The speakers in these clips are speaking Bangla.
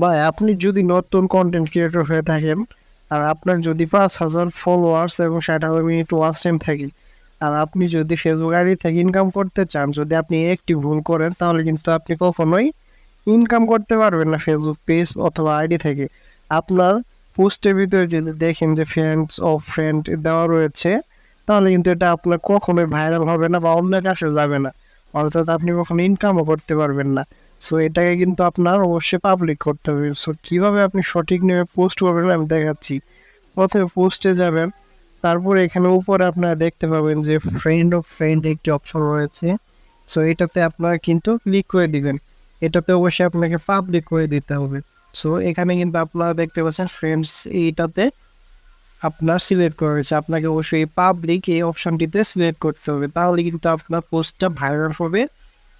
বা আপনি যদি নতুন কন্টেন্ট ক্রিয়েটর হয়ে থাকেন, আর আপনার যদি পাঁচ হাজার ফলোয়ার্স এবং ষাট হাজার মিনিট ওয়াচ টাইম থাকে, আর আপনি যদি ফেসবুক আইডি থেকে ইনকাম করতে চান, যদি আপনি একটি ভুল করেন, তাহলে কিন্তু আপনি কখনোই ইনকাম করতে পারবেন না ফেসবুক পেজ অথবা আইডি থেকে। আপনার পোস্টের ভিতরে যদি দেখেন যে ফ্রেন্ডস ও ফ্রেন্ড দেওয়া রয়েছে, তাহলে কিন্তু এটা আপনার কখনোই ভাইরাল হবে না বা অন্যের কাছে যাবে না। অর্থাৎ আপনি কখনো ইনকামও করতে পারবেন না। সো এটাকে কিন্তু আপনার অবশ্যই পাবলিক করতে হবে। সো কীভাবে আপনি সঠিক নিয়ে পোস্ট করবেন আমি দেখাচ্ছি। প্রথমে পোস্টে যাবেন, তারপর এখানে উপরে আপনারা দেখতে পাবেন যে ফ্রেন্ড অফ ফ্রেন্ড একটি অপশন রয়েছে। সো এটাতে আপনারা কিন্তু ক্লিক করে দিবেন। এটাতে অবশ্যই আপনাকে পাবলিক করে দিতে হবে। সো এখানে কিন্তু আপনারা দেখতে পাচ্ছেন ফ্রেন্ডস এইটাতে আপনার সিলেক্ট করা হয়েছে। আপনাকে অবশ্যই পাবলিক এই অপশনটিতে সিলেক্ট করতে হবে। তাহলে কিন্তু আপনার পোস্টটা ভাইরাল হবে।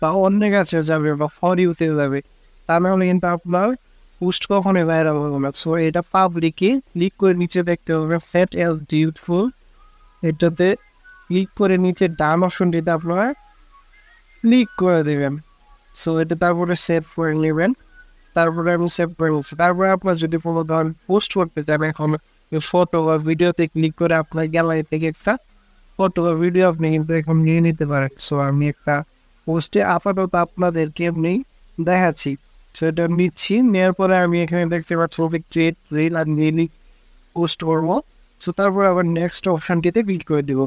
বা অন্যের কাছে যাবে বা ফর ইউতে যাবে, তা নাহলে কিন্তু আপনার পোস্ট কখনোই ভাইরাল হবে না। সো এটা পাবলিকে ক্লিক করে নিচে দেখতে হবে সেট এল ডিউটফুল এটাতে ক্লিক করে নিচে ডান অপশনটিতে আপনারা ক্লিক করে দেবেন। সো এটা তারপরে সেভ করে নেবেন। তারপরে আমি সেভ করে নিচ্ছি। তারপরে আপনার যদি কোনো ধরনের পোস্ট করতে চান, এখন ফটো বা ভিডিওতে ক্লিক করে আপনার গ্যালারি থেকে একটা ফটো বা ভিডিও আপনি কিন্তু এখন নিয়ে নিতে পারেন। সো আমি একটা পোস্টে আপাতত আপনাদেরকে এমনি দেখাচ্ছি। সো এটা নিচ্ছি নেওয়ার পরে আমি এখানে দেখতে পাচ্ছি ছবি ক্রিয়েট রিল আর রিলি পোস্ট করব। সো তারপরে আবার নেক্সট অপশানটিতে ক্লিক করে দেবো।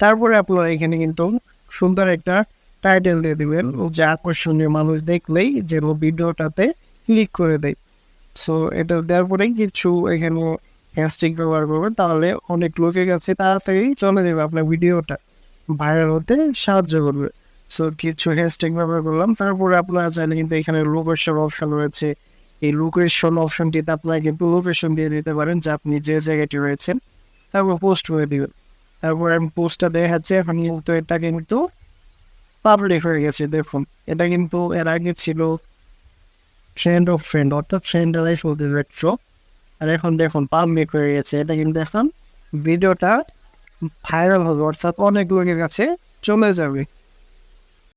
তারপরে আপনারা এখানে কিন্তু সুন্দর একটা টাইটেল দিয়ে দিবেন, যে আকর্ষণীয় মানুষ দেখলেই যেন ভিডিওটাতে ক্লিক করে দেয়। সো এটা দেওয়ার পরেই কিছু এখানে হ্যাশট্যাগ ব্যবহার করবেন, তাহলে অনেক লোকের কাছে তাড়াতাড়ি চলে যাবে আপনার ভিডিওটা। ভাইরাল হতে সাহায্য করবে। সো কিছু হ্যাশট্যাগ ব্যবহার করলাম। তারপরে আপনারা চাইলে কিন্তু এখানে লোকেশন অপশন রয়েছে। এই লোকেশন অপশনটিতে আপনারা কিন্তু লোকেশন দিয়ে দিতে পারেন যে আপনি যে জায়গাটি রয়েছেন, তারপর পোস্ট করে দিবেন। তারপর আমি পোস্টটা দেখাচ্ছি, এখন কিন্তু এটা কিন্তু পাবলিক হয়ে গেছে, দেখুন। এটা কিন্তু এর আগে ছিল ফ্রেন্ড অফ ফ্রেন্ড অর্থাৎ ফ্রেন্ডরাই চলতে দেখছ আর এখন দেখুন পাবলিক হয়ে গেছে। এটা কিন্তু এখন ভিডিওটা ভাইরাল হবে, অর্থাৎ অনেক লোকের কাছে চলে যাবে।